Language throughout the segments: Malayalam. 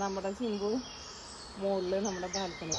നമ്മുടെ ചിമ്പു മുകളിൽ നമ്മുടെ ബാൽക്കണി.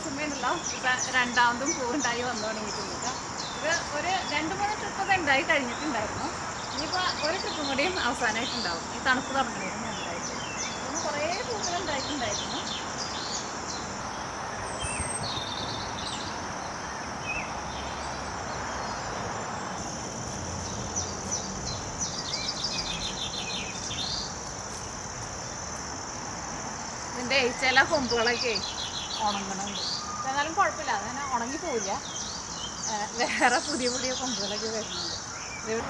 റോസുമ്മേണ്ടല്ലോ ഇപ്പൊ രണ്ടാമതും പൂവുണ്ടായി വന്നു തുടങ്ങിയിട്ടുണ്ട്. ട്ടോ. ഇത് ഒരു രണ്ട് മൂന്ന് ട്രിപ്പ് ഒക്കെ ഉണ്ടായി കഴിഞ്ഞിട്ടുണ്ടായിരുന്നു. ഇനിയിപ്പോ ഒരു ട്രിപ്പും കൂടിയും അവസാനമായിട്ടുണ്ടാവും ഈ തണുപ്പ് തുടങ്ങുന്നതിന് മുമ്പായിട്ട്. ഇന്ന് കുറേ പൂക്കൾ ഉണ്ടായിട്ടുണ്ടായിരുന്നു. ഇതിന്റെ ചില കൊമ്പുകളൊക്കെ. ഉണങ്ങണുണ്ട് എന്നാലും കുഴപ്പമില്ല. അതങ്ങനെ ഉണങ്ങി പോവില്ല. വേറെ പുതിയ പുതിയ കൊമ്പുകളൊക്കെ വരുന്നുണ്ട്. ഇത്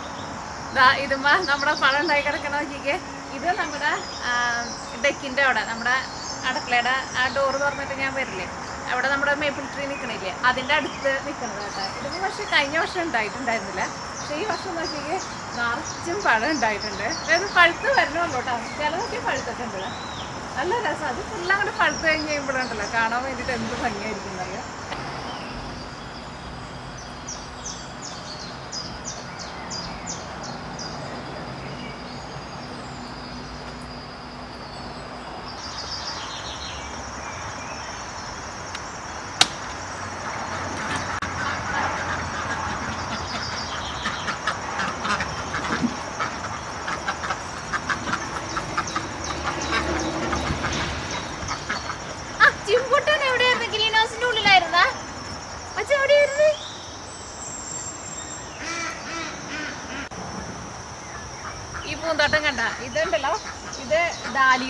ദാ ഇതുമ്പോ നമ്മുടെ പഴം ഉണ്ടായി കിടക്കണ നോക്കിക്കേ. ഇത് നമ്മുടെ ഡെക്കിന്റെ അവിടെ നമ്മുടെ അടുക്കളയുടെ ആ ഡോറ് തുറന്നിട്ട് ഞാൻ വരില്ലേ? അവിടെ നമ്മുടെ മേപ്പിൾ ട്രീ നിൽക്കണില്ലേ അതിന്റെ അടുത്ത് നിൽക്കണത് കേട്ടോ. ഇതിന് പക്ഷേ കഴിഞ്ഞ വർഷം ഉണ്ടായിട്ടുണ്ടായിരുന്നില്ല. പക്ഷേ ഈ വർഷം നോക്കിക്കേ നിറച്ചും പഴം ഉണ്ടായിട്ടുണ്ട്. അതായത് പഴുത്ത് വരണമല്ലോ കേട്ടോ. ചിലതൊക്കെ പഴുത്തിട്ടുണ്ട്. നല്ല രസം. അത് ഫുള്ളങ്ങോട്ട് പഴുത്ത് കഴിഞ്ഞ് കഴിയുമ്പോഴുണ്ടല്ലോ കാണാൻ വേണ്ടിയിട്ട് എന്ത് ഭംഗിയായിരിക്കും എന്നറിയാം.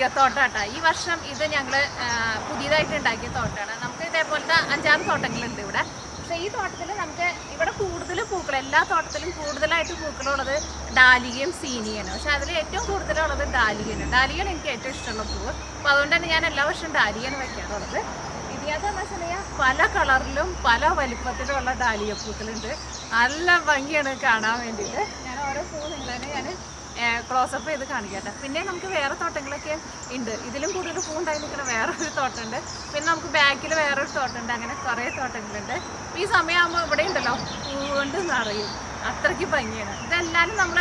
ഡാലിയ തോട്ടാട്ടാ. ഈ വർഷം ഇത് ഞങ്ങൾ പുതിയതായിട്ട് ഉണ്ടാക്കിയ തോട്ടാണ്. നമുക്ക് ഇതേപോലത്തെ അഞ്ചാറ് തോട്ടങ്ങളുണ്ട് ഇവിടെ. പക്ഷെ ഈ തോട്ടത്തിൽ നമുക്ക് ഇവിടെ കൂടുതൽ പൂക്കൾ എല്ലാ തോട്ടത്തിലും കൂടുതലായിട്ട് പൂക്കളുള്ളത് ഡാലിയയും സീനിയനും പക്ഷെ അതിൽ ഏറ്റവും കൂടുതലുള്ളത് ഡാലിയനും ഡാലിയാണ് എനിക്ക് ഏറ്റവും ഇഷ്ടമുള്ള പൂവ്. അപ്പോൾ അതുകൊണ്ട് തന്നെ ഞാൻ എല്ലാ വർഷവും ഡാലിയാണ് വെക്കാറുള്ളത് ഇതിനകത്ത് എന്ന് വെച്ചിട്ടുണ്ടെങ്കിൽ പല കളറിലും പല വലിപ്പത്തിലുമുള്ള ഡാലിയ പൂക്കളുണ്ട് നല്ല ഭംഗിയാണ് കാണാൻ വേണ്ടിയിട്ട്. ഞാൻ ഓരോ പൂ നിങ്ങളെ ഞാൻ ക്ലോസപ്പ് ചെയ്ത് കാണിക്കട്ടെ. പിന്നെ നമുക്ക് വേറെ തോട്ടങ്ങളൊക്കെ ഉണ്ട്. ഇതിലും കൂടുതൽ പൂണ്ടായി നിൽക്കുന്ന വേറെ ഒരു തോട്ടമുണ്ട് പിന്നെ നമുക്ക് ബാക്കിൽ വേറെ വേറൊരു തോട്ടമുണ്ട് അങ്ങനെ കുറേ തോട്ടങ്ങളുണ്ട്. ഈ സമയമാകുമ്പോൾ ഇവിടെ ഉണ്ടല്ലോ. പൂവുണ്ട് നിറയും. അത്രയ്ക്ക് ഭംഗിയാണ്. ഇതെല്ലാവരും നമ്മൾ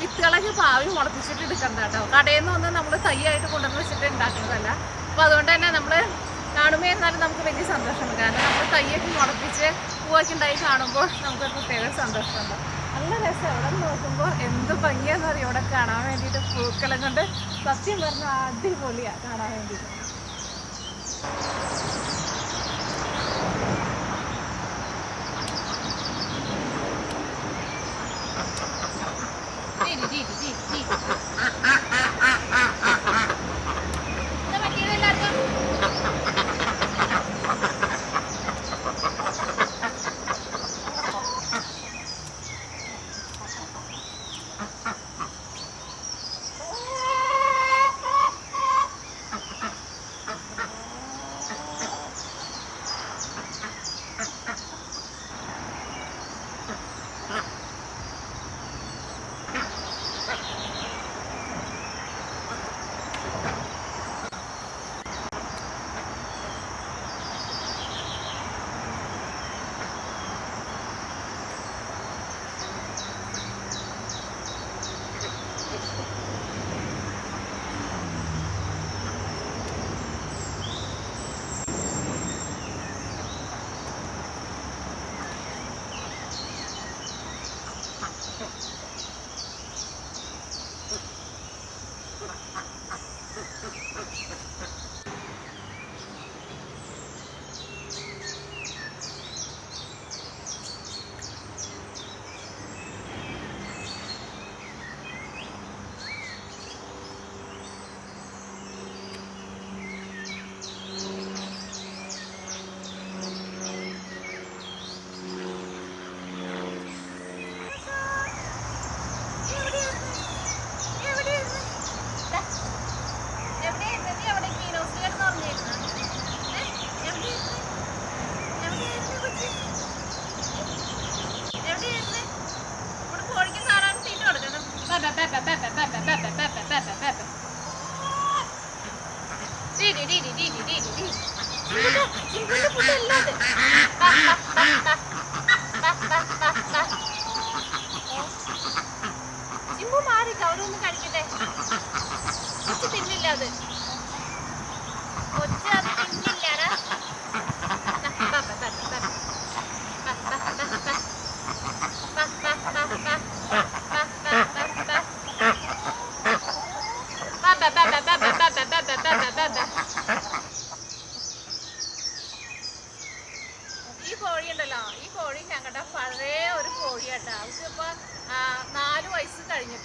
വിത്തുകളൊക്കെ പാവി മുളപ്പിച്ചിട്ട് എടുക്കണ്ട കേട്ടോ കടയിൽ നിന്ന് ഒന്നും നമ്മൾ തൈയായിട്ട് കൊണ്ടുവന്ന് വെച്ചിട്ട് ഉണ്ടാക്കുന്നതല്ല. അപ്പോൾ അതുകൊണ്ട് തന്നെ നമ്മൾ കാണുമ്പോൾ എന്നാലും നമുക്ക് വലിയ സന്തോഷമുണ്ട് കാരണം നമ്മൾ തൈയൊക്കെ മുളപ്പിച്ച് പൂവൊക്കെ ഉണ്ടായി കാണുമ്പോൾ നമുക്ക് പ്രത്യേക സന്തോഷമുണ്ട്. നല്ല രസം. അവിടെ നോക്കുമ്പോൾ എന്ത് ഭംഗിയാന്ന് അറിയാം? ഇവിടെ കാണാൻ വേണ്ടിയിട്ട് പൂക്കളെ കൊണ്ട് സത്യം പറഞ്ഞാൽ അടിപൊളിയാണ് കാണാൻ വേണ്ടിയിട്ട്. ചിമ്പു മാറി കൗരവൊന്നും കാണിക്കട്ടെ തിന്നില്ല അത്.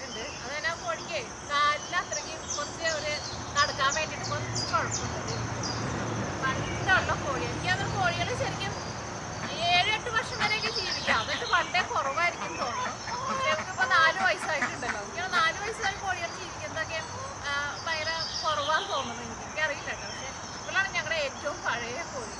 കഴിഞ്ഞിട്ടുണ്ട് അതായത് ആ കോഴിക്ക് കാലിന് അത്രയ്ക്ക് കുറച്ച് ഒരു നടക്കാൻ വേണ്ടിയിട്ട് കുറച്ച് കുഴപ്പമുണ്ട്. പണ്ടുള്ള കോഴി. എനിക്ക് അതൊരു കോഴികൾ ശരിക്കും ഏഴ് എട്ട് വർഷം വരെയൊക്കെ ജീവിക്കാം. അതൊക്കെ പണ്ടേ കുറവായിരിക്കും തോന്നുന്നു. പക്ഷെ നാല് വയസ്സായിട്ടുണ്ടല്ലോ. എനിക്ക് നാല് വയസ്സായ കോഴികൾ ജീവിക്കുന്നതൊക്കെ ഭയങ്കര കുറവാന്ന് തോന്നുന്നു. എനിക്ക് എനിക്കറിയില്ല കേട്ടോ. പക്ഷെ ഇപ്പോഴാണ് ഞങ്ങളുടെ ഏറ്റവും പഴയ കോഴി.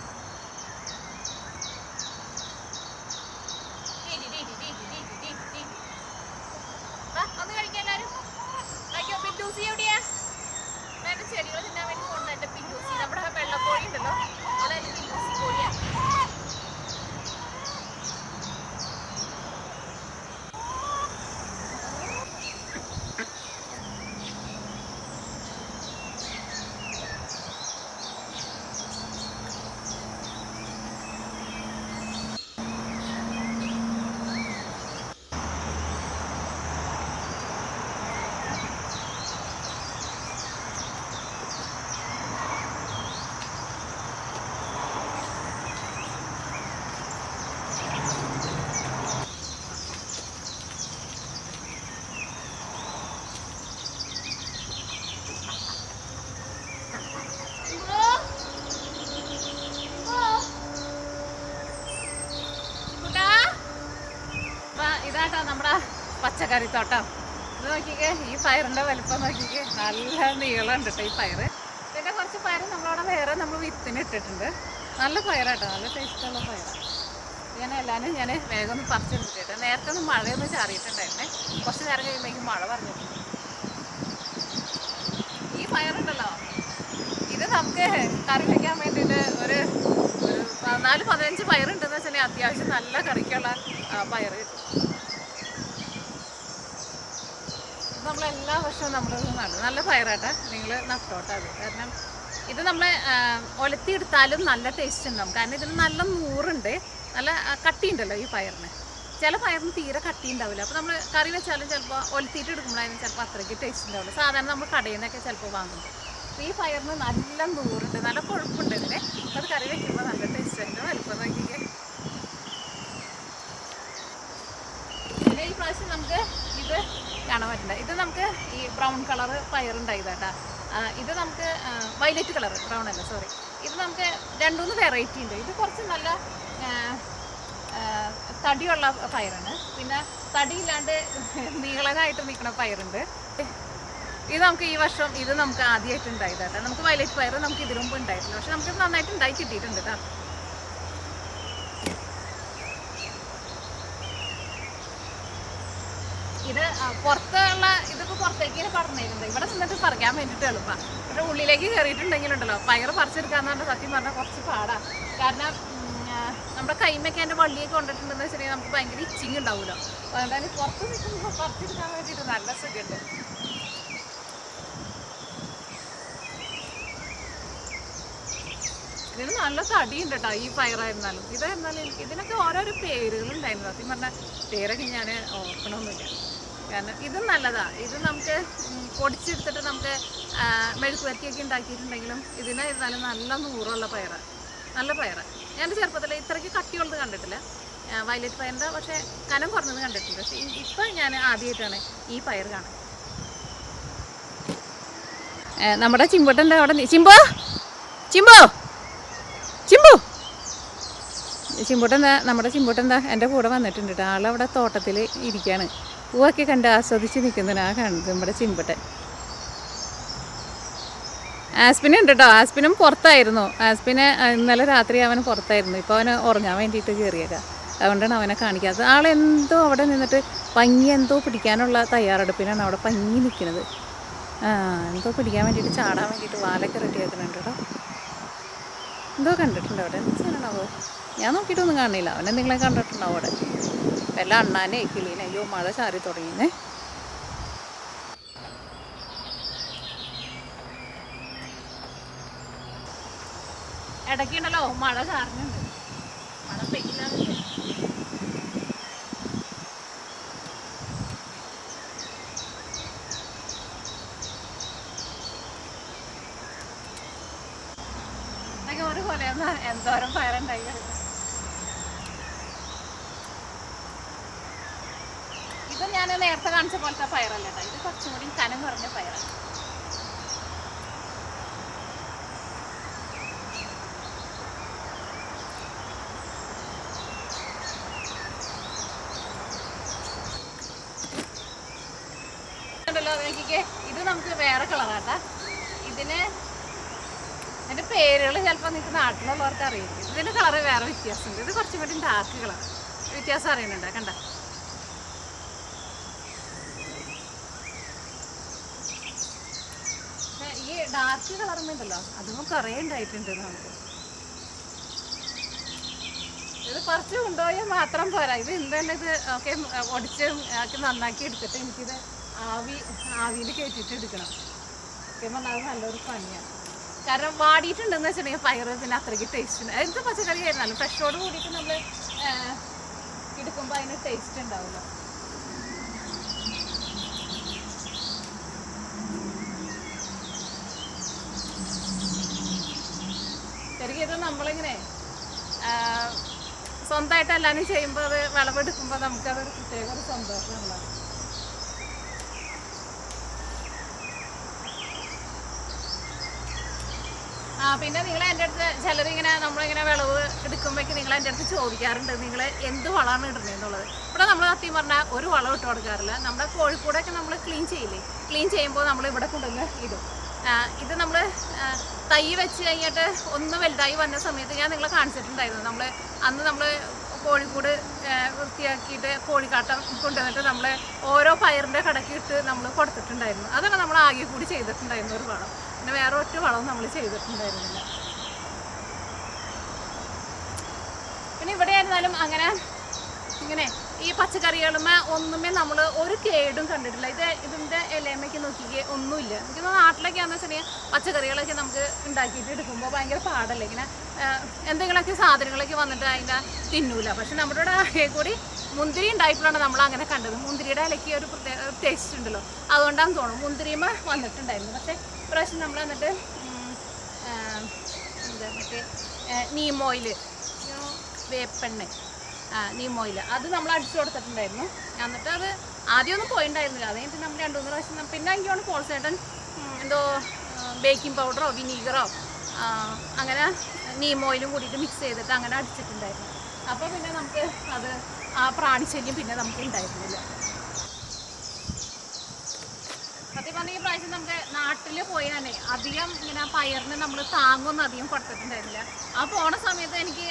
ഇതാട്ടോ നമ്മുടെ പച്ചക്കറി തോട്ടം ഇത് നോക്കിക്കേ ഈ പയറിന്റെ വലിപ്പം നോക്കിക്കേ. നല്ല നീളമുണ്ട് കേട്ടോ ഈ പയർ ഇതിന്റെ കുറച്ച് പയർ നമ്മളവിടെ വേറെ നമ്മൾ വിത്തിന് ഇട്ടിട്ടുണ്ട്. നല്ല പയറാട്ടോ നല്ല ടേസ്റ്റുള്ള പയറാണ് ഞാൻ എല്ലാവരും ഞാൻ വേഗം ഒന്ന് പറിച്ചെടുത്തിട്ട് നേരത്തെ ഒന്ന് മഴയൊന്ന് ചാറിയിട്ടുണ്ടായിരുന്നേ. കുറച്ച് നേരം കഴിയുമ്പോഴേക്കും മഴ പറഞ്ഞിട്ടുണ്ട് ഈ പയറുണ്ടല്ലോ ഇത് നമുക്ക് കറി വയ്ക്കാൻ വേണ്ടിയിട്ട് ഒരു ഒരു പതിനാല് പതിനഞ്ച് പയറുണ്ടെന്ന് വെച്ചാൽ അത്യാവശ്യം നല്ല കറിക്കുള്ള പയർ കിട്ടും. നമ്മൾ എല്ലാ വർഷവും നമ്മൾ നടും നല്ല പയറാട്ടെ. നിങ്ങൾ നട്ടോട്ടെ അത്. കാരണം ഇത് നമ്മൾ ഒലത്തിയെടുത്താലും നല്ല ടേസ്റ്റ് ഉണ്ടാവും. കാരണം ഇതിന് നല്ല നൂറുണ്ട്. നല്ല കട്ടിയുണ്ടല്ലോ ഈ പയറിന്. ചില പയറിന് തീരെ കട്ടി ഉണ്ടാവില്ല അപ്പോൾ നമ്മൾ കറി വെച്ചാലും ചിലപ്പോൾ ഒലത്തിയിട്ട് എടുക്കുമ്പോഴായാലും ചിലപ്പോൾ അത്രയ്ക്ക് ടേസ്റ്റ് ഉണ്ടാവില്ല. സാധാരണ നമ്മൾ കടയിൽ നിന്നൊക്കെ ചിലപ്പോൾ വാങ്ങും. അപ്പോൾ ഈ പയറിന് നല്ല നൂറുണ്ട്. നല്ല കൊഴുപ്പുണ്ട് ഇതിന്. അത് കറി വെക്കുമ്പോൾ നല്ല ടേസ്റ്റ് ഉണ്ട്. വലുപ്പം നോക്കിക്കേ. ഈ പ്രാവശ്യം നമുക്ക് ഇത് കാണാൻ പറ്റില്ല ഇത് നമുക്ക് ഈ ബ്രൗൺ കളർ പയറുണ്ടായതാട്ടാ ഇത് നമുക്ക് വയലറ്റ് കളർ ബ്രൗൺ അല്ല സോറി ഇത് നമുക്ക് രണ്ടുമൂന്ന് വെറൈറ്റി ഉണ്ട്. ഇത് കുറച്ച് നല്ല തടിയുള്ള പയറാണ്. പിന്നെ തടിയില്ലാണ്ട് നീളനായിട്ട് നിൽക്കുന്ന പയറുണ്ട്. ഇത് നമുക്ക് ഈ വർഷം ഇത് നമുക്ക് ആദ്യമായിട്ട് ഉണ്ടായതാട്ടോ നമുക്ക് വയലറ്റ് പയർ നമുക്ക് ഇതിനു മുമ്പ് ഉണ്ടായിട്ടില്ല പക്ഷെ നമുക്ക് നന്നായിട്ട് ഉണ്ടായി കിട്ടിയിട്ടുണ്ട് കേട്ടോ ഇത് ആ, പുറത്തുള്ള ഇതിപ്പോ പുറത്തേക്ക് ഇങ്ങനെ പറഞ്ഞിരുന്നത് ഇവിടെ നിന്നിട്ട് പറിക്കാൻ വേണ്ടിയിട്ട് എളുപ്പമാണ് പക്ഷെ ഉള്ളിലേക്ക് കയറിയിട്ടുണ്ടെങ്കിലുണ്ടല്ലോ പയർ പറിച്ചെടുക്കാന്ന് പറഞ്ഞാൽ സത്യം പറഞ്ഞാൽ കുറച്ച് പാടാ. കാരണം നമ്മുടെ കൈമൊക്കെ എന്റെ വള്ളിയൊക്കെ കൊണ്ടിട്ടുണ്ടെന്ന് വെച്ചിട്ടുണ്ടെങ്കിൽ നമുക്ക് ഭയങ്കര ഇച്ചിങ് ഉണ്ടാവുമല്ലോ. അതുകൊണ്ടാണ് പുറത്ത് നിൽക്കുമ്പോൾ പറിച്ചെടുക്കാൻ വേണ്ടിയിട്ട് നല്ല സുഖമുണ്ട്. ഇതിന് നല്ല തടിയുണ്ട് കേട്ടോ ഈ പയറായിരുന്നാലും. ഇതായിരുന്നാലും എനിക്ക് ഇതിനൊക്കെ ഓരോരോ പേരുകളുണ്ടായിരുന്നു. സത്യം പറഞ്ഞാൽ പേരൊക്കെ ഞാൻ ഓർക്കണമൊന്നുമില്ല. കാരണം ഇതും നല്ലതാ. ഇത് നമുക്ക് പൊടിച്ചെടുത്തിട്ട് നമുക്ക് മെഴുക്ക് വരട്ടിയൊക്കെ ഉണ്ടാക്കിയിട്ടുണ്ടെങ്കിലും ഇതിനെ ഇരുന്നാലും നല്ല നൂറുള്ള പയറ്. നല്ല പയറ്. ഞാൻ ചെറുപ്പത്തിൽ ഇത്രയ്ക്ക് കട്ടിയുള്ളത് കണ്ടിട്ടില്ല. വയലറ്റ് പയറിന്റെ പക്ഷേ കനം കുറഞ്ഞത് കണ്ടിട്ടുണ്ട്. പക്ഷേ ഇപ്പം ഞാൻ ആദ്യമായിട്ടാണ് ഈ പയർ കാണുന്നത്. നമ്മുടെ ചിമ്പുട്ടന്റെ അവിടെ ചിമ്പോ? ചിമ്പോ? ചിമ്പു? ചിമ്പോട്ടെന്താ നമ്മുടെ ചിമ്പോട്ടെന്താ എന്റെ കൂടെ വന്നിട്ടുണ്ട് കേട്ടോ. ആളവിടെ തോട്ടത്തിൽ ഇരിക്കുകയാണ്. പൂവൊക്കെ കണ്ട് ആസ്വദിച്ച് നിൽക്കുന്നതിനാ കാണുന്നത് നമ്മുടെ ചിമ്പട്ടൻ. ആസ്പിൻ ഉണ്ട് കേട്ടോ ആസ്പിനും പുറത്തായിരുന്നു. ആസ്പിന് ഇന്നലെ രാത്രി അവൻ പുറത്തായിരുന്നു. ഇപ്പോൾ അവന് ഉറങ്ങാൻ വേണ്ടിയിട്ട് കയറിയേക്കാം. അതുകൊണ്ടാണ് അവനെ കാണിക്കാത്തത്. ആളെന്തോ അവിടെ നിന്നിട്ട് പഞ്ഞി എന്തോ പിടിക്കാനുള്ള തയ്യാറെടുപ്പിനാണ് അവിടെ പഞ്ഞി നിൽക്കുന്നത്. എന്തോ പിടിക്കാൻ വേണ്ടിയിട്ട് ചാടാൻ വേണ്ടിയിട്ട് വാലൊക്കെ റെഡിയാക്കുന്നുണ്ട് കേട്ടോ എന്തോ കണ്ടിട്ടുണ്ട് അവിടെ? എന്ത് സാധനമാണോ ഞാൻ നോക്കിയിട്ടൊന്നും കാണില്ല അവൻ എന്തെങ്കിലും കണ്ടിട്ടുണ്ടാവും അവിടെ? വല്ല അണ്ണാനെ കിളീനെ അയ്യോ മഴ ചാറി തുടങ്ങിയേ ഇടയ്ക്കുണ്ടല്ലോ മഴ ചാറിനുണ്ട് മഴ പെയ്യില്ല ഒരു എന്തോരം പയറുണ്ടായി ഇത് ഞാൻ നേരത്തെ കാണിച്ച പോലത്തെ പയറല്ല ഇത് കുറച്ചും കൂടി കനം കുറഞ്ഞ പയറാണ്. ഇത് നമുക്ക് വേറെ കളറാട്ടാ ഇതിന് അതിന്റെ പേരുകൾ ചിലപ്പോൾ നിങ്ങൾക്ക് നാട്ടിലുള്ളവർക്ക് അറിയില്ല ഇതിന്റെ കളറ് വേറെ വ്യത്യാസമുണ്ട്. ഇത് കുറച്ചും കൂടി ഡാർക്ക് കളർ വ്യത്യാസം അറിയുന്നുണ്ട്? കണ്ട? പക്ഷേ ഈ അതൊന്നും കുറേ ഉണ്ടായിട്ടുണ്ട് നമുക്ക്. ഇത് കുറച്ച് കൊണ്ടുപോയാൽ മാത്രം പോരാ. ഇത് എന്താണ് ഇത് ഒക്കെ ഒടിച്ച് ആക്കി നന്നാക്കി എടുത്തിട്ട് എനിക്കിത് ആവി ആവിയിൽ കയറ്റിയിട്ട് എടുക്കണം. സത്യം അത് നല്ലൊരു പണിയാണ് കാരണം വാടിയിട്ടുണ്ടെന്ന് വെച്ചിട്ടുണ്ടെങ്കിൽ പയറ് പിന്നെ അത്രയ്ക്ക് ടേസ്റ്റ് എന്ത് പച്ചക്കറി ആയിരുന്നാലും ഫ്രഷോട് കൂടിയിട്ട് നമ്മൾ എടുക്കുമ്പോൾ അതിന് ടേസ്റ്റ് ഉണ്ടാവില്ല. ഇത് നമ്മളിങ്ങനെ സ്വന്തമായിട്ട് എല്ലാവരും ചെയ്യുമ്പോൾ അത് വിളവെടുക്കുമ്പോൾ നമുക്കതൊരു പ്രത്യേക ഒരു സന്തോഷമുള്ള ആ പിന്നെ നിങ്ങൾ എന്റെ അടുത്ത് ചിലരിങ്ങനെ നമ്മളിങ്ങനെ വിളവ് എടുക്കുമ്പോഴേക്ക് നിങ്ങൾ എന്റെ അടുത്ത് ചോദിക്കാറുണ്ട് നിങ്ങൾ എന്ത് വളമാണ് ഇടുന്നത് എന്നുള്ളത്. ഇവിടെ നമ്മൾ സത്യം പറഞ്ഞാൽ ഒരു വളം ഇട്ട് കൊടുക്കാറില്ല. നമ്മുടെ കോഴിക്കൂടൊക്കെ നമ്മൾ ക്ലീൻ ചെയ്യില്ലേ? ക്ലീൻ ചെയ്യുമ്പോൾ നമ്മൾ ഇവിടെ കൊണ്ടുവന്ന് ഇടും. ഇത് നമ്മൾ തൈ വെച്ച് കഴിഞ്ഞിട്ട് ഒന്ന് വലുതായി വന്ന സമയത്ത് ഞാൻ നിങ്ങളെ കാണിച്ചിട്ടുണ്ടായിരുന്നു. നമ്മൾ അന്ന് നമ്മൾ കോഴിക്കൂട് വൃത്തിയാക്കിയിട്ട് കോഴിക്കാട്ടം കൊണ്ടുവന്നിട്ട് നമ്മൾ ഓരോ പയറിന്റെ കടക്കി ഇട്ട് നമ്മൾ കൊടുത്തിട്ടുണ്ടായിരുന്നു. അതാണ് നമ്മൾ ആകെ കൂടി ചെയ്തിട്ടുണ്ടായിരുന്നു ഒരു വളം. പിന്നെ വേറെ ഒറ്റ വളവും നമ്മൾ ചെയ്തിട്ടുണ്ടായിരുന്നില്ല. പിന്നെ ഇവിടെ ആയിരുന്നാലും അങ്ങനെ ഇങ്ങനെ ഈ പച്ചക്കറികളുമേ ഒന്നുമേ നമ്മൾ ഒരു കേടും കണ്ടിട്ടില്ല. ഇത് ഇതിന്റെ ഇലയമ്മയ്ക്ക് നോക്കിക്കേ ഒന്നുമില്ല. എനിക്ക് നാട്ടിലൊക്കെ നാട്ടിലൊക്കെയാണെന്ന് വെച്ചിട്ടുണ്ടെങ്കിൽ പച്ചക്കറികളൊക്കെ നമുക്ക് ഉണ്ടാക്കിയിട്ട് എടുക്കുമ്പോൾ ഭയങ്കര പാടല്ലേ? ഇങ്ങനെ എന്തെങ്കിലുമൊക്കെ സാധനങ്ങളൊക്കെ വന്നിട്ട് അതിന്റെ തിന്നൂല. പക്ഷെ നമ്മുടെ ഇവിടെ ആകെ കൂടി മുന്തിരി ഉണ്ടായപ്പോഴാണ് നമ്മൾ അങ്ങനെ കണ്ടത്. മുന്തിരിയുടെ ഇലയ്ക്ക് ഒരു പ്രത്യേക ടേസ്റ്റ് ഉണ്ടല്ലോ. അതുകൊണ്ടാണ് തോന്നുന്നു മുന്തിരിമ വന്നിട്ടുണ്ടായിരുന്നു. പക്ഷേ പ്രാവശ്യം നമ്മൾ എന്നിട്ട് എന്താ മറ്റേ നീമോയിൽ വേപ്പെണ്ണ. ആ നീം ഓയിൽ അത് നമ്മൾ അടിച്ചു കൊടുത്തിട്ടുണ്ടായിരുന്നു. എന്നിട്ട് അത് ആദ്യമൊന്നും പോയിണ്ടായിരുന്നില്ല. അത് കഴിഞ്ഞിട്ട് നമ്മൾ രണ്ടു മൂന്ന് പ്രാവശ്യം പിന്നെ എനിക്കാണ് പോൾസേട്ടൻ എന്തോ ബേക്കിംഗ് പൗഡറോ വിനീഗറോ അങ്ങനെ നീം ഓയിലും കൂടിയിട്ട് മിക്സ് ചെയ്തിട്ട് അങ്ങനെ അടിച്ചിട്ടുണ്ടായിരുന്നു. അപ്പോൾ പിന്നെ നമുക്ക് അത് ആ പ്രാണിശല്യം പിന്നെ നമുക്ക് ഉണ്ടായിരുന്നില്ല. സത്യം പറഞ്ഞാൽ ഈ പ്രാവശ്യം നമുക്ക് നാട്ടിൽ പോയാലേ അധികം ഇങ്ങനെ പയറിന് നമ്മൾ താങ്ങൊന്നും അധികം കൊടുത്തിട്ടുണ്ടായിരുന്നില്ല. ആ പോണ സമയത്ത് എനിക്ക്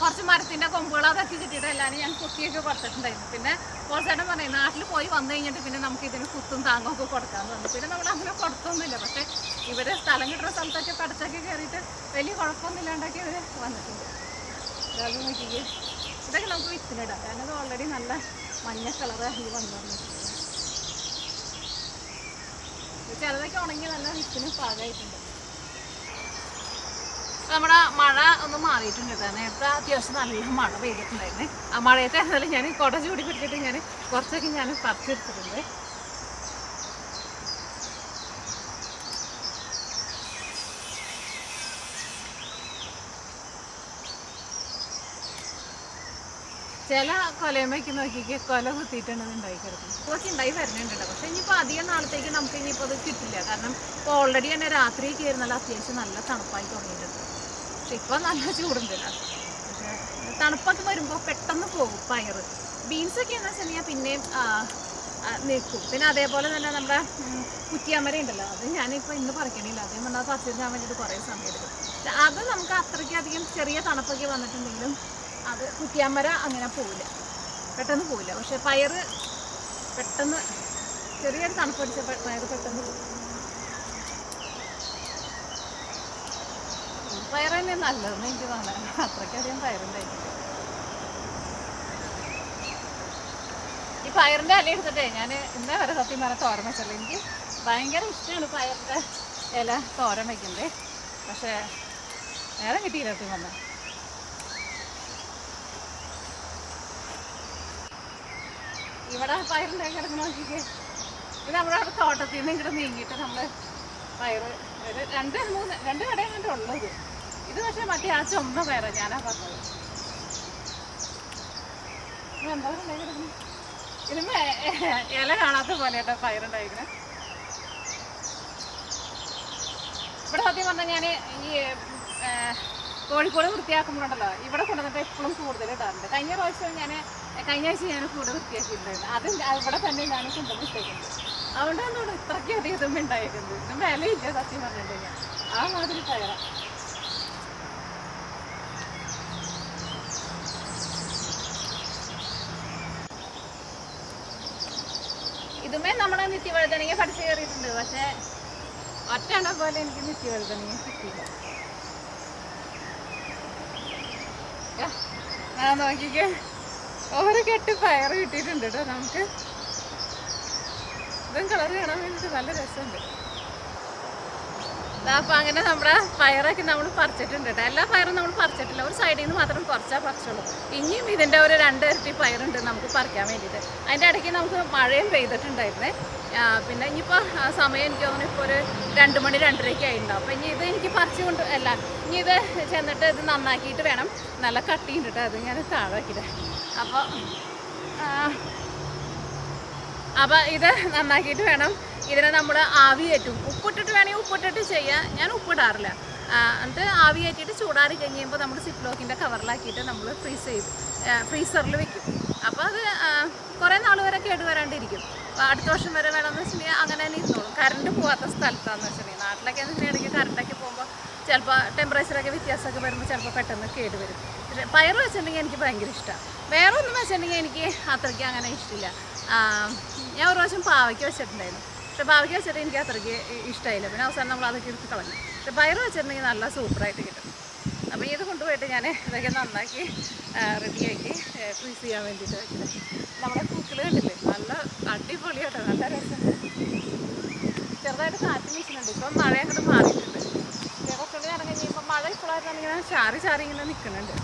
കുറച്ച് മരത്തിന്റെ കൊമ്പുകൾ അതൊക്കെ കിട്ടിയിട്ട് എല്ലാവരും ഞാൻ കുത്തിയൊക്കെ കൊടുത്തിട്ടുണ്ടായിരുന്നു. പിന്നെ കുറച്ചേട്ടൻ പറഞ്ഞു നാട്ടിൽ പോയി വന്നു കഴിഞ്ഞിട്ട് പിന്നെ നമുക്ക് ഇതിന് കുത്തും താങ്ങും ഒക്കെ കൊടുക്കാന്ന് പറഞ്ഞു. പിന്നെ നമ്മൾ അങ്ങനെ കൊടുത്തൊന്നുമില്ല. പക്ഷെ ഇവർ സ്ഥലം കിട്ടുന്ന സ്ഥലത്തൊക്കെ പടച്ചൊക്കെ കയറിയിട്ട് വലിയ കുഴപ്പമൊന്നുമില്ലാണ്ടൊക്കെ ഇവർ വന്നിട്ടുണ്ട്. അതായത് നോക്കിക്കേ. ഇതൊക്കെ നമുക്ക് വിത്തിനിടാം. കാരണം ഇത് ഓൾറെഡി നല്ല മഞ്ഞ കളറ് ഈ വന്നു ചിലതൊക്കെ ഉണങ്ങി നല്ല വിത്തിന് പാകമായിട്ടുണ്ട്. നമ്മുടെ മഴ ഒന്ന് മാറിയിട്ടുണ്ട് കേട്ടോ. നേരത്തെ അത്യാവശ്യം നല്ല മഴ പെയ്തിട്ടുണ്ടായിരുന്നേ. ആ മഴയൊക്കെ ആയിരുന്നാലും ഞാൻ കുട ചൂടി പിടിച്ചിട്ട് ഞാൻ കുറച്ചൊക്കെ ഞാൻ പറിച്ചെടുത്തിട്ടുണ്ട് ചില കൊലയമ്മയ്ക്ക് നോക്കിക്ക് കൊല കുത്തിയിട്ടാണ് ഉണ്ടായി കിടക്കുന്നത് ഇതൊക്കെ ഉണ്ടായി വരുന്നുണ്ട് പക്ഷെ ഇനിയിപ്പോൾ അധികം നാളത്തേക്ക് നമുക്ക് ഇനിയിപ്പോൾ അത് കിട്ടില്ല. കാരണം ഇപ്പോൾ ഓൾറെഡി തന്നെ രാത്രി കയറുന്നല്ല അത്യാവശ്യം നല്ല തണുപ്പായി തുടങ്ങിയിട്ടുണ്ട്. പക്ഷെ ഇപ്പം നല്ല ചൂടുണ്ടല്ലോ പക്ഷെ തണുപ്പൊക്കെ വരുമ്പോൾ പെട്ടെന്ന് പോകും പയറ്. ബീൻസൊക്കെ എന്ന് വെച്ചാൽ പിന്നെയും നിൽക്കും. പിന്നെ അതേപോലെ തന്നെ നമ്മുടെ കുറ്റിയാമര ഉണ്ടല്ലോ അത് ഞാനിപ്പോൾ ഇന്ന് പറിക്കണില്ല. അതേ പറഞ്ഞാൽ പറിച്ചിരുന്നാൻ വേണ്ടിയിട്ട് കുറേ സമയം എടുക്കും അത് നമുക്ക് അത്രയ്ക്കധികം ചെറിയ തണുപ്പൊക്കെ വന്നിട്ടുണ്ടെങ്കിലും അത് കുറ്റിയാമര അങ്ങനെ പോവില്ല. പെട്ടെന്ന് പോവില്ല. പക്ഷെ പയറ് പെട്ടെന്ന് ചെറിയൊരു തണുപ്പടിച്ച പയർ പെട്ടെന്ന് പോകും പയർ തന്നെ നല്ലതെന്ന് എനിക്ക് തോന്നുന്നത് അത്രയ്ക്കധികം പയറുണ്ടായിരുന്നു ഈ പയറിന്റെ ഇല എടുത്തിട്ടേ ഞാൻ ഇന്നേ വരെ സത്യം പറഞ്ഞ തോരൻ വെച്ചല്ലോ എനിക്ക് ഭയങ്കര ഇഷ്ടമാണ് പയറിന്റെ ഇല തോരൻ വയ്ക്കുന്നത് പക്ഷേ നേരം കിട്ടിയില്ല സത്യം പറഞ്ഞാൽ ഇവിടെ പയറിന്റെ കിടന്ന് നോക്കിക്കേ. ഇത് നമ്മുടെ അവിടെ തോട്ടത്തിൽ നിന്ന് ഇങ്ങോട്ട് നീങ്ങിയിട്ട് നമ്മൾ പയറ് രണ്ട് മൂന്ന് രണ്ട് കടയാണ് ഉള്ളത്. ഇത് പക്ഷെ മറ്റേ ആ ചുമന്ന പയറാ ഞാനാ പറഞ്ഞത്. ഇല കാണാത്ത പോലെ കേട്ടോ പയറുണ്ടായിരിക്കണേ ഇവിടെ സത്യം പറഞ്ഞാൽ ഞാൻ ഈ കോഴിക്കോട് വൃത്തിയാക്കുമ്പോഴുണ്ടല്ലോ ഇവിടെ കൊണ്ടുവന്നിട്ട് എപ്പോഴും കൂടുതൽ ഇടാറുണ്ട്. കഴിഞ്ഞ പ്രാവശ്യം ഞാൻ കഴിഞ്ഞ ആഴ്ച ഞാൻ കൂടെ വൃത്തിയാക്കിയിട്ടുണ്ടായിരുന്നു. അത് ഇവിടെ തന്നെ ഞാൻ കൊണ്ടുവന്ന് ഇട്ടേക്കുന്നത് അതുകൊണ്ടാണ് ഇത്രയ്ക്ക് അധികം ഇതും ഉണ്ടായിരിക്കുന്നത് ഇതും വിലയില്ല സത്യം പറഞ്ഞിട്ടുണ്ടെങ്കിൽ. ആ മാതിരി പയറ. ഇതുമേ നമ്മുടെ വഴുതനങ്ങ പഠിച്ചു കയറിയിട്ടുണ്ട്. പക്ഷേ ഒറ്റണ പോലെ എനിക്ക് നിത്യ വഴുതനങ്ങ കിട്ടിയില്ല. ആ നോക്കിക്കേ. ഓരോ കെട്ട് പയർ കിട്ടിയിട്ടുണ്ട് കേട്ടോ നമുക്ക് ഇതും കളർ കാണാൻ വേണ്ടിയിട്ട് നല്ല രസമുണ്ട്. ദാ അപ്പൊ അങ്ങനെ നമ്മുടെ പയറൊക്കെ നമ്മൾ പറിച്ചിട്ടുണ്ട് കേട്ടോ എല്ലാ പയറും നമ്മൾ പറിച്ചിട്ടില്ല. ഒരു സൈഡിൽ നിന്ന് മാത്രം കുറച്ചാ പറിച്ചുള്ളൂ ഇനിയും ഇതിന്റെ ഒരു രണ്ട് ഇരട്ടി പയറുണ്ട് നമുക്ക് പറിക്കാൻ വേണ്ടിയിട്ട്. അതിന്റെ ഇടയ്ക്ക് നമുക്ക് മഴയും പെയ്തിട്ടുണ്ടായിരുന്നേ. പിന്നെ ഇനിയിപ്പോൾ സമയം എനിക്ക് തോന്നുന്നു ഇപ്പോൾ ഒരു രണ്ട് മണി രണ്ടരയ്ക്ക് ആയിട്ടുണ്ടാവും അപ്പം ഇനി ഇത് എനിക്ക് പറിച്ചു കൊണ്ട് അല്ല ഇനി ഇത് ചെന്നിട്ട് ഇത് നന്നാക്കിയിട്ട് വേണം. നല്ല കട്ടിയുണ്ട് കേട്ടോ അത് ഞാൻ താഴാക്കിയിട്ട് അപ്പോൾ അപ്പോൾ ഇത് നന്നാക്കിയിട്ട് വേണം. ഇതിനെ നമ്മൾ ആവി കയറ്റും. ഉപ്പിട്ടിട്ട് വേണമെങ്കിൽ ഉപ്പിട്ടിട്ട് ചെയ്യുക ഞാൻ ഉപ്പിടാറില്ല. എന്നിട്ട് ആവി കയറ്റിയിട്ട് ചൂടാറി കഴിഞ്ഞ് കഴിയുമ്പോൾ നമ്മൾ സിപ്പ് ലോക്കിന്റെ കവറിലാക്കിയിട്ട് നമ്മൾ ഫ്രീസ് ചെയ്ത് ഫ്രീസറിൽ വെക്കും. അപ്പോൾ അത് കുറേ നാൾ വരെ കേട് വരാണ്ടിരിക്കും. അപ്പോൾ അടുത്ത വർഷം വരെ വേണമെന്ന് വെച്ചിട്ടുണ്ടെങ്കിൽ അങ്ങനെ തന്നെ ഇരുന്നോളും. കറണ്ട് പോകാത്ത സ്ഥലത്താണെന്ന് വെച്ചിട്ടുണ്ടെങ്കിൽ നാട്ടിലൊക്കെ എന്ന് വെച്ചിട്ടുണ്ടെങ്കിൽ കറണ്ടൊക്കെ പോകുമ്പോൾ ചിലപ്പോൾ ടെമ്പറേച്ചറൊക്കെ വ്യത്യാസമൊക്കെ വരുമ്പോൾ ചിലപ്പോൾ പെട്ടെന്ന് കേട് വരും. പയർ വെച്ചിട്ടുണ്ടെങ്കിൽ എനിക്ക് ഭയങ്കര ഇഷ്ടമാണ് വേറെ ഒന്നും വെച്ചിട്ടുണ്ടെങ്കിൽ എനിക്ക് അത്രയ്ക്ക് അങ്ങനെ ഇഷ്ടമില്ല ഞാൻ ഒരു പ്രാവശ്യം പാവയ്ക്ക് വെച്ചിട്ടുണ്ടായിരുന്നു. പക്ഷെ ഭാവിക വെച്ചിട്ട് എനിക്ക് അത്രയ്ക്ക് ഇഷ്ടമായില്ല. പിന്നെ അവസാനം നമ്മൾ അതൊക്കെ എടുത്ത് കളഞ്ഞു. പക്ഷെ പയർ വെച്ചിട്ടുണ്ടെങ്കിൽ നല്ല സൂപ്പറായിട്ട് കിട്ടും. അപ്പോൾ ഇത് കൊണ്ടുപോയിട്ട് ഞാൻ ഇതൊക്കെ നന്നാക്കി റെഡിയാക്കി ഫ്രീസ് ചെയ്യാൻ വേണ്ടിയിട്ട് വെക്കുന്നത് നമ്മുടെ കുക്കിൽ കണ്ടില്ലേ? നല്ല അടിപൊളിയാട്ടോ നല്ല രസം. ചെറുതായിട്ട് കാറ്റ് വീശുന്നുണ്ട്. ഇപ്പം മഴ അങ്ങോട്ട് മാറിയിട്ടുണ്ട് കുറച്ചുകൂടി ഇറങ്ങി ഇപ്പം മഴ ഇപ്പോഴായിരുന്നു ഇങ്ങനെ ചാറി ചാറി ഇങ്ങനെ നിൽക്കുന്നുണ്ട്.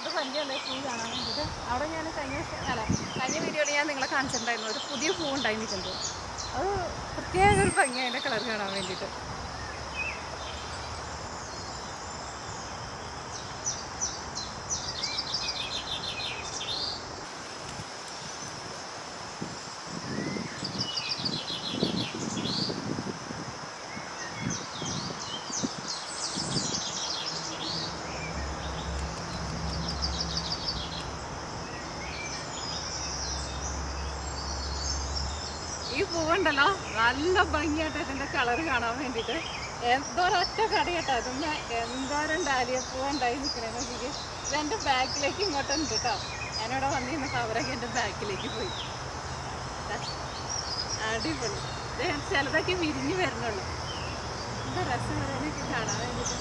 ഇത് ഭംഗിയല്ലേ പൂ കാണാൻ വേണ്ടിയിട്ട് അവിടെ ഞാൻ കഴിഞ്ഞ അല്ല കഴിഞ്ഞ വീഡിയോയിൽ ഞാൻ നിങ്ങളെ കാണിച്ചിട്ടുണ്ടായിരുന്നു. ഒരു പുതിയ പൂ ഉണ്ടായി നിൽക്കുന്നത് അത് പ്രത്യേക ഒരു ഭംഗി അതിന്റെ കളർ കാണാൻ വേണ്ടിയിട്ട്. ഈ പൂവുണ്ടല്ലോ നല്ല ഭംഗിയായിട്ട് ഇതിന്റെ കളർ കാണാൻ വേണ്ടിയിട്ട്. എന്തോരൊറ്റ കടയട്ടോ അതൊന്ന് എന്തോരം ഡാലിയപ്പൂ ഉണ്ടായി നിൽക്കണേന്ന് നോക്കിക്ക്. എന്റെ ബാക്കിലേക്ക് ഇങ്ങോട്ടുണ്ട് കേട്ടോ. ഞാനിവിടെ വന്നിരുന്ന കവറൊക്കെ എന്റെ ബാക്കിലേക്ക് പോയി. അടിപൊളി. ഇത് ചിലതൊക്കെ വിരിഞ്ഞ് വരുന്നുള്ളൂ. എന്താ രസം വരാനൊക്കെ കാണാൻ വേണ്ടിയിട്ട്.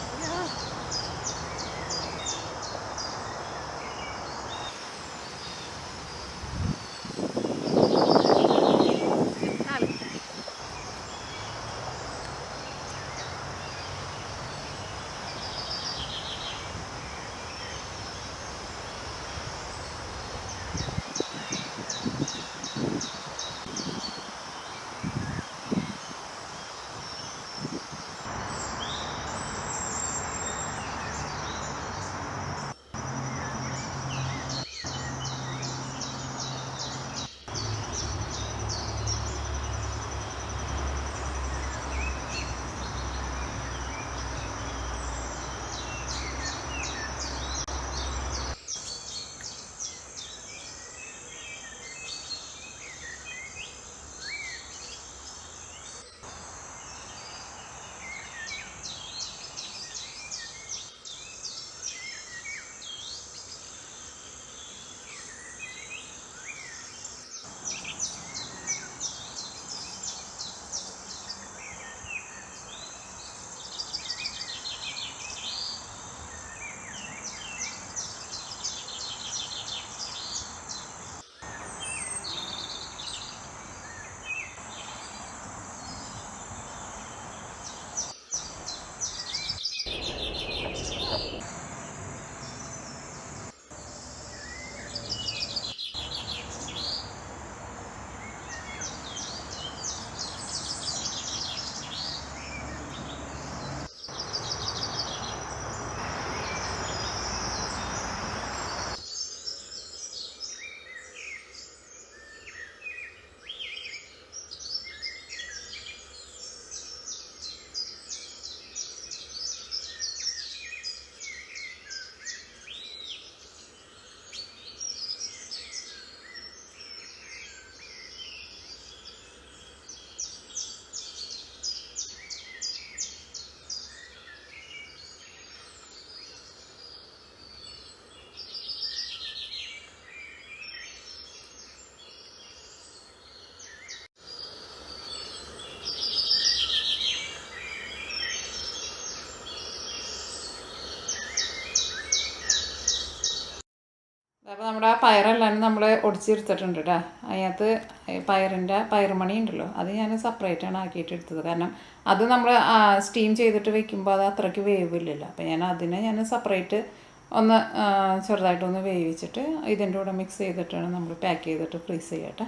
നമ്മുടെ ആ പയറെല്ലാം നമ്മൾ ഒടിച്ചെടുത്തിട്ടുണ്ട് കേട്ടോ അതിനകത്ത് പയറിന്റെ പയറുമണി ഉണ്ടല്ലോ അത് ഞാൻ സെപ്പറേറ്റ് ആണ് ആക്കിയിട്ട് എടുത്തത്. കാരണം അത് നമ്മൾ സ്റ്റീം ചെയ്തിട്ട് വെക്കുമ്പോൾ അത് അത്രയ്ക്ക് വേവില്ലല്ലോ. അപ്പോൾ ഞാൻ അതിനെ ഞാൻ സെപ്പറേറ്റ് ഒന്ന് ചെറുതായിട്ടൊന്ന് വേവിച്ചിട്ട് ഇതിന്റെ കൂടെ മിക്സ് ചെയ്തിട്ടാണ് നമ്മൾ പാക്ക് ചെയ്തിട്ട് ഫ്രീസ് ചെയ്യട്ടെ